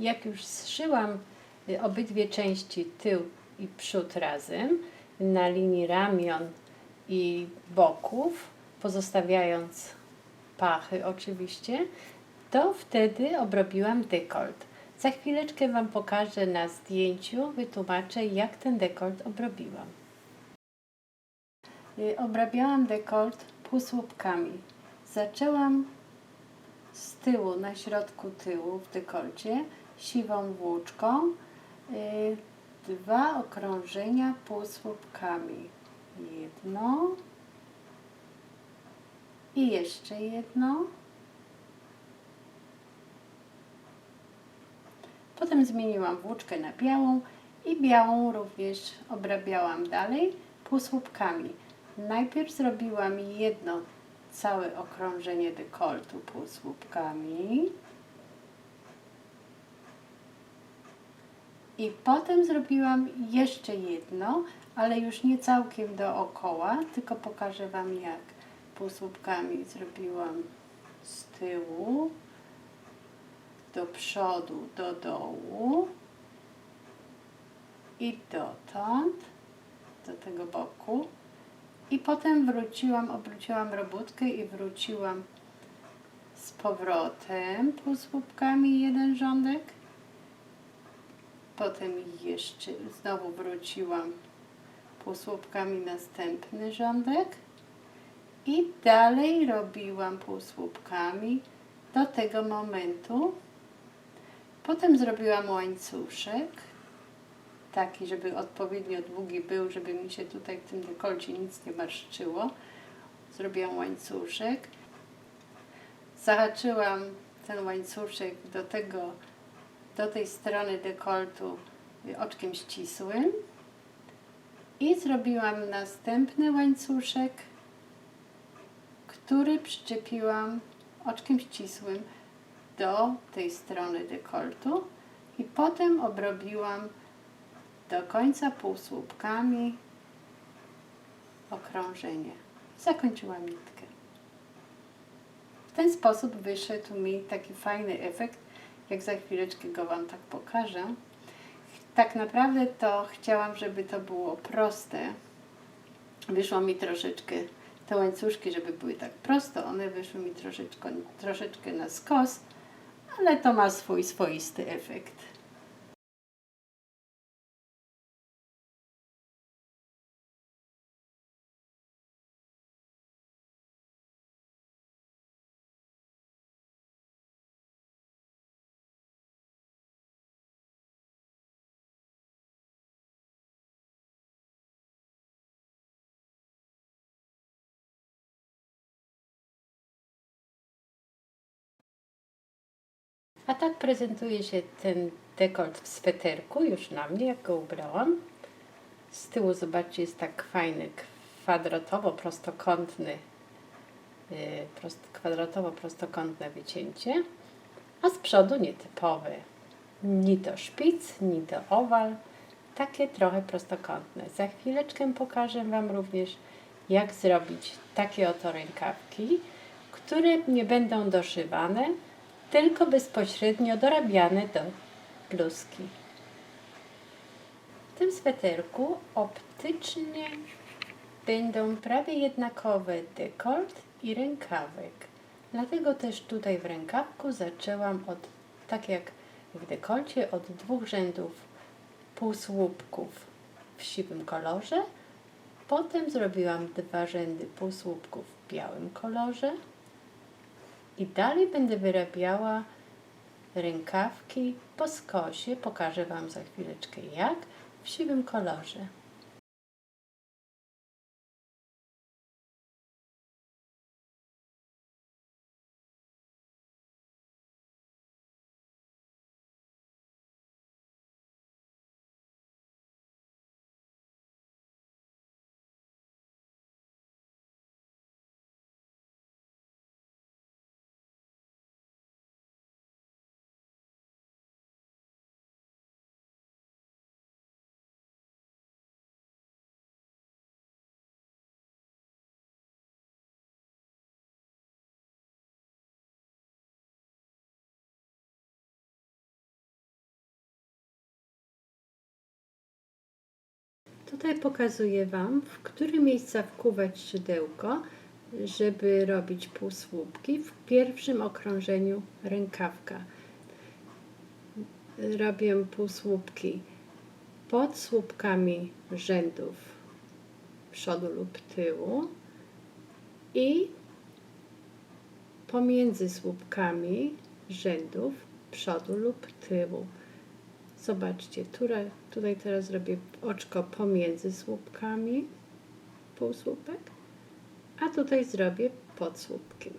Jak już zszyłam y, obydwie części, tył i przód razem, na linii ramion i boków, pozostawiając pachy oczywiście, to wtedy obrobiłam dekolt. Za chwileczkę Wam pokażę na zdjęciu, wytłumaczę jak ten dekolt obrobiłam. Y, Obrabiałam dekolt półsłupkami. Zaczęłam z tyłu, na środku tyłu w dekolcie, siwą włóczką, y, dwa okrążenia półsłupkami. Jedno i jeszcze jedno. Potem zmieniłam włóczkę na białą i białą również obrabiałam dalej półsłupkami. Najpierw zrobiłam jedno całe okrążenie dekoltu półsłupkami. I potem zrobiłam jeszcze jedno, ale już nie całkiem dookoła, tylko pokażę Wam jak półsłupkami zrobiłam z tyłu do przodu, do dołu i dotąd, do tego boku. I potem wróciłam, obróciłam robótkę i wróciłam z powrotem półsłupkami jeden rządek. Potem jeszcze znowu wróciłam półsłupkami następny rządek. I dalej robiłam półsłupkami do tego momentu. Potem zrobiłam łańcuszek, taki, żeby odpowiednio długi był, żeby mi się tutaj w tym dekolcie nic nie marszczyło. Zrobiłam łańcuszek. Zahaczyłam ten łańcuszek do tego, do tej strony dekoltu oczkiem ścisłym. I zrobiłam następny łańcuszek, który przyczepiłam oczkiem ścisłym do tej strony dekoltu i potem obrobiłam do końca półsłupkami okrążenie. Zakończyłam nitkę. W ten sposób wyszedł mi taki fajny efekt, jak za chwileczkę go Wam tak pokażę. Tak naprawdę to chciałam, żeby to było proste. Wyszło mi troszeczkę te łańcuszki, żeby były tak prosto, one wyszły mi troszeczkę, troszeczkę na skos, ale to ma swój swoisty efekt. A tak prezentuje się ten dekolt w sweterku, już na mnie, jak go ubrałam. Z tyłu, zobaczcie, jest tak fajny, kwadratowo-prostokątny, yy, prost, kwadratowo-prostokątne wycięcie, a z przodu nietypowe. Ni to szpic, ni to owal, takie trochę prostokątne. Za chwileczkę pokażę Wam również, jak zrobić takie oto rękawki, które nie będą doszywane, tylko bezpośrednio dorabiane do bluzki. W tym sweterku optycznie będą prawie jednakowe dekolt i rękawek. Dlatego też tutaj w rękawku zaczęłam od, tak jak w dekolcie, od dwóch rzędów półsłupków w siwym kolorze. Potem zrobiłam dwa rzędy półsłupków w białym kolorze i dalej będę wyrabiała rękawki po skosie. Pokażę Wam za chwileczkę jak w siwym kolorze. Tutaj pokazuję Wam, w które miejsca wkuwać szydełko, żeby robić półsłupki w pierwszym okrążeniu rękawka. Robię półsłupki pod słupkami rzędów przodu lub tyłu i pomiędzy słupkami rzędów przodu lub tyłu. Zobaczcie, tutaj, tutaj teraz robię oczko pomiędzy słupkami, półsłupek, a tutaj zrobię pod słupkiem.